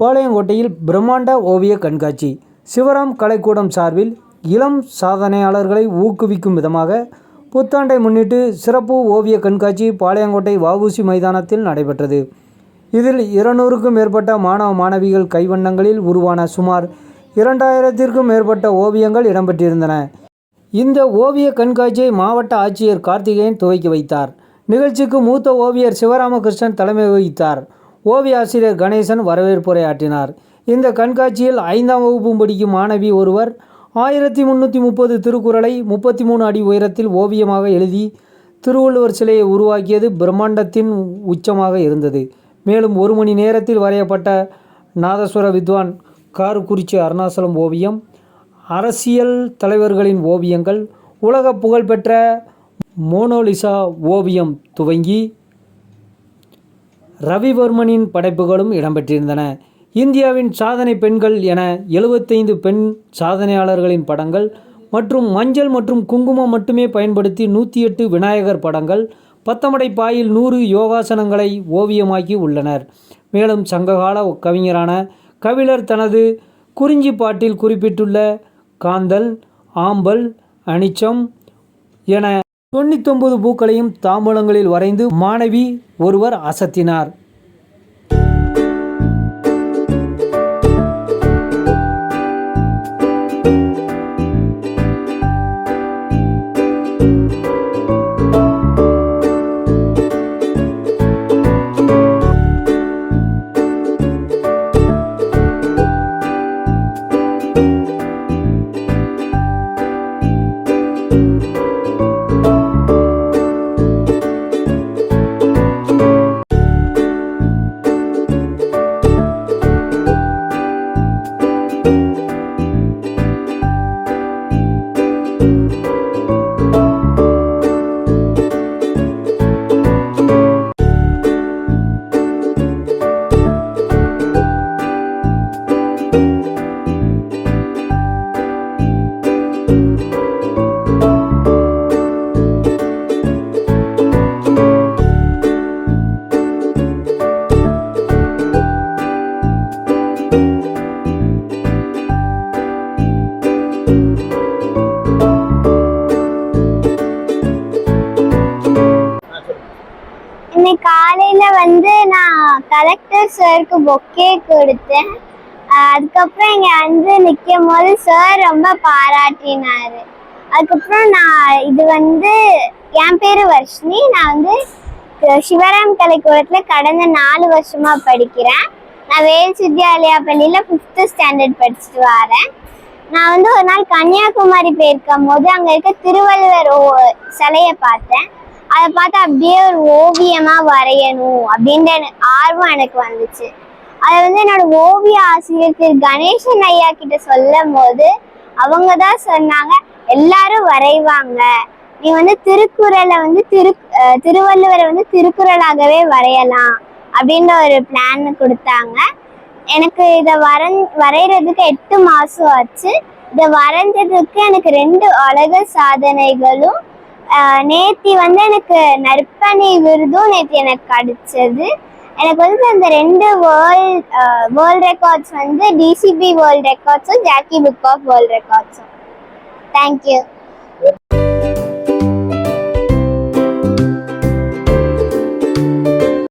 பாளையங்கோட்டையில் பிரம்மாண்ட ஓவிய கண்காட்சி. சிவராம் கலைக்கூடம் சார்பில் இளம் சாதனையாளர்களை ஊக்குவிக்கும் விதமாக புத்தாண்டை முன்னிட்டு சிறப்பு ஓவிய கண்காட்சி பாளையங்கோட்டை வவுசி மைதானத்தில் நடைபெற்றது. இதில் இருநூறுக்கும் மேற்பட்ட மாணவ மாணவிகள் கைவண்ணங்களில் உருவான சுமார் இரண்டாயிரத்திற்கும் மேற்பட்ட ஓவியங்கள் இடம்பெற்றிருந்தன. இந்த ஓவிய கண்காட்சியை மாவட்ட ஆட்சியர் கார்த்திகேயன் துவக்கி வைத்தார். நிகழ்ச்சிக்கு மூத்த ஓவியர் சிவராமகிருஷ்ணன் தலைமை வகித்தார். ஓவிய ஆசிரியர் கணேசன் வரவேற்புரையாற்றினார் இந்த கண்காட்சியில் ஐந்தாம் வகுப்பு படிக்கும் மாணவி ஒருவர் ஆயிரத்தி முந்நூற்றி முப்பது திருக்குறளை முப்பத்தி மூணு அடி உயரத்தில் ஓவியமாக எழுதி திருவள்ளுவர் சிலையை உருவாக்கியது பிரம்மாண்டத்தின் உச்சமாக இருந்தது. மேலும் ஒரு மணி நேரத்தில் வரையப்பட்ட நாதஸ்வர வித்வான் கார்குறிச்சி அருணாசலம் ஓவியம் அரசியல் தலைவர்களின் ஓவியங்கள் உலக புகழ்பெற்ற மோனோலிசா ஓவியம் துவங்கி ரவிவர்மனின் படைப்புகளும் இடம்பெற்றிருந்தன. இந்தியாவின் சாதனை பெண்கள் என எழுபத்தைந்து பெண் சாதனையாளர்களின் படங்கள் மற்றும் மஞ்சள் மற்றும் குங்குமம் மட்டுமே பயன்படுத்தி நூற்றி எட்டு விநாயகர் படங்கள் பத்தமடை பாயில் நூறு யோகாசனங்களை ஓவியமாக்கி உள்ளனர். மேலும் சங்ககால கவிஞரான கவிழர் தனது குறிஞ்சி பாட்டில் குறிப்பிட்டுள்ள காந்தல் ஆம்பல் அனிச்சம் என தொண்ணூத்தொன்பது பூக்களையும் தாம்பூலங்களில் வரைந்து மாணவி ஒருவர் அசத்தினார். வந்து நான் கலெக்டர் சாருக்கு பொக்கே கொடுத்தேன். அதுக்கப்புறம் இங்கே வந்து நிற்கும் போது சார் ரொம்ப பாராட்டினார். அதுக்கப்புறம் நான் இது வந்து என் பேரு வர்ஷினி. நான் வந்து சிவராம் கலைக்கூடத்தில் கடந்த நாலு வருஷமாக படிக்கிறேன். நான் வேல்ஸ் வித்யாலயா பள்ளியில் ஃபிஃப்த்து ஸ்டாண்டர்ட் படிச்சுட்டு வரேன். நான் வந்து ஒரு நாள் கன்னியாகுமரி போயிருக்கும் போது அங்கே இருக்க திருவள்ளுவர் ஓ- பார்த்தேன். அதை பார்த்து அப்படியே ஒரு ஓவியமாக வரையணும் அப்படின்ற ஆர்வம் எனக்கு வந்துச்சு. அதை வந்து என்னோட ஓவிய ஆசிரியர் திரு. கணேசன் ஐயா கிட்ட சொல்லும் போது அவங்க தான் சொன்னாங்க எல்லாரும் வரைவாங்க. நீ வந்து திருக்குறளை வந்து திரு திருவள்ளுவரை வந்து திருக்குறளாகவே வரையலாம் அப்படின்ற ஒரு பிளான் கொடுத்தாங்க. எனக்கு இதை வரைஞ் வரைகிறதுக்கு எட்டு மாதம் ஆச்சு. இதை வரைஞ்சதுக்கு எனக்கு ரெண்டு அழகு சாதனைகளும் நேத்தி வந்து எனக்கு நற்பணி விருதும் நேத்தி எனக்கு கிடைச்சது. எனக்கு வந்து அந்த ரெண்டு வேர்ல்ட் வேர்ல்ட் ரெக்கார்ட்ஸ் வந்து டிசிபி வேர்ல்ட் ரெக்கார்ட்ஸும் ஜாக்கி புக் ஆஃப் வேர்ல்ட் ரெக்கார்ட்ஸும் தேங்க்யூ